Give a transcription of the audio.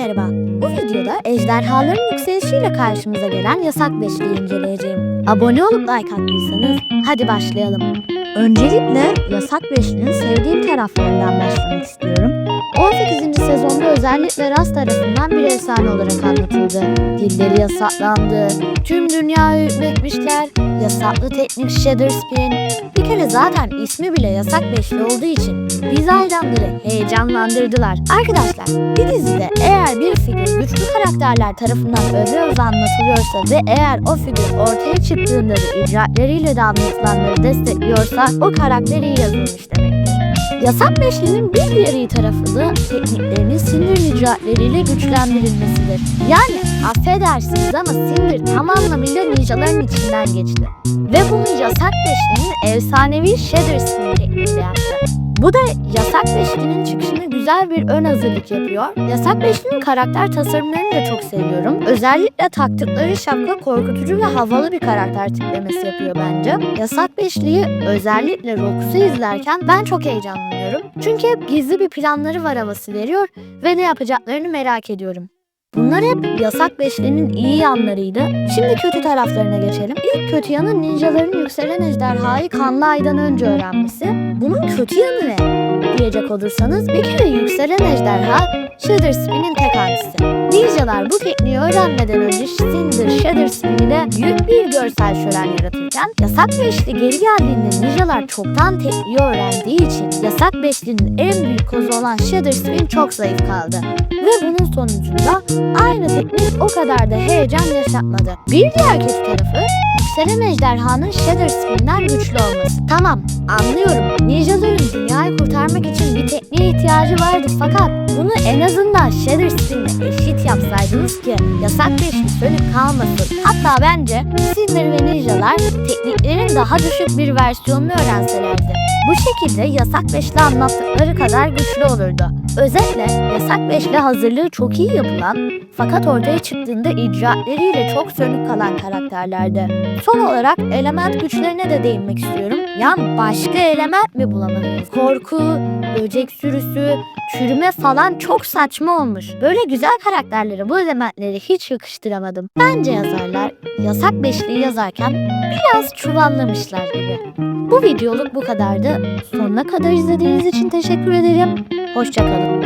merhaba. Bu videoda ejderhaların yükselişiyle karşımıza gelen yasak beşliği inceleyeceğim. Abone olup like attıysanız hadi başlayalım. Öncelikle yasak beşlinin sevdiğim taraflarından başlamak istiyorum. 18. sezonda özellikle Rast tarafından bir efsane olarak anlatıldı. Dilleri yasaklandı, tüm dünyayı hükmetmişler, yasaklı teknik Shadow Spin. Bir kere zaten ismi bile yasak beşli olduğu için biz hayranları heyecanlandırdılar. Arkadaşlar bir dizide eğer bir figür güçlü karakterler tarafından öve öve anlatılıyorsa ve eğer o figür ortaya çıktığında da icraatleriyle de anlatılanları destekliyorsa o karakter iyi yazılmış demektir. Yasak Beşli'nin bir diğer tarafı da tekniklerinin sinir icraatleriyle güçlendirilmesidir. Yani affedersiniz ama sinir tam anlamıyla ninjaların içinden geçti. Ve bunu Yasak Beşli'nin efsanevi Shadow Spin tekniğiyle yaptı. Bu da Yasak Beşli'nin çıkışına güzel bir ön hazırlık yapıyor. Yasak Beşli'nin karakter tasarımlarını da çok seviyorum. Özellikle taktıkları şapka korkutucu ve havalı bir karakter tiplemesi yapıyor bence. Yasak Beşli'yi özellikle Rox'u izlerken ben çok heyecanlanıyorum. Çünkü hep gizli bir planları var havası veriyor ve ne yapacaklarını merak ediyorum. Bunlar hep Yasak Beşli'nin iyi yanlarıydı. Şimdi kötü taraflarına geçelim. İlk kötü yanı ninjaların yükselen ejderhayı kanlı aydan önce öğrenmesi. Bunun kötü yanı ne? Diyecek olursanız bir yükselen ejderha Shadow Spin'in tek hangisi. Ninjalar bu tekniği öğrenmeden önce Cinder ile büyük bir görsel şölen yaratırken Yasak Beşli geri geldiğinde ninjalar çoktan tekniği öğrendiği için Yasak Beşli'nin en büyük kozu olan Shadow Spin çok zayıf kaldı. Ve bunun sonucunda aynı teknik o kadar da heyecan yaşatmadı. Bir diğer kötü tarafı yükselen ejderhanın Shadow Spin'den güçlü olması. Tamam anlıyorum. Ninjaların dünyayı kurtarmak için bir tekniğe ihtiyacı vardı fakat bunu en azından Shadow Spin'le eşit yapsaydınız ki yasak beşli sönük kalmasın. Hatta bence Cinder ve Ninjalar tekniklerin daha düşük bir versiyonunu öğrenselerdi. Bu şekilde yasak beşli anlattıkları kadar güçlü olurdu. Özetle yasak beşli hazırlığı çok iyi yapılan fakat ortaya çıktığında icraatleriyle çok sönük kalan karakterlerdi. Son olarak element güçlerine de değinmek istiyorum. Yani başka element mi bulamadınız? Korku, böcek sürüsü, çürüme falan çok saçma olmuş. Böyle güzel karakterlere bu elementleri hiç yakıştıramadım. Bence yazarlar yasak beşliği yazarken biraz çuvallamışlar gibi. Bu videoluk bu kadardı. Sonuna kadar izlediğiniz için teşekkür ederim. Hoşçakalın.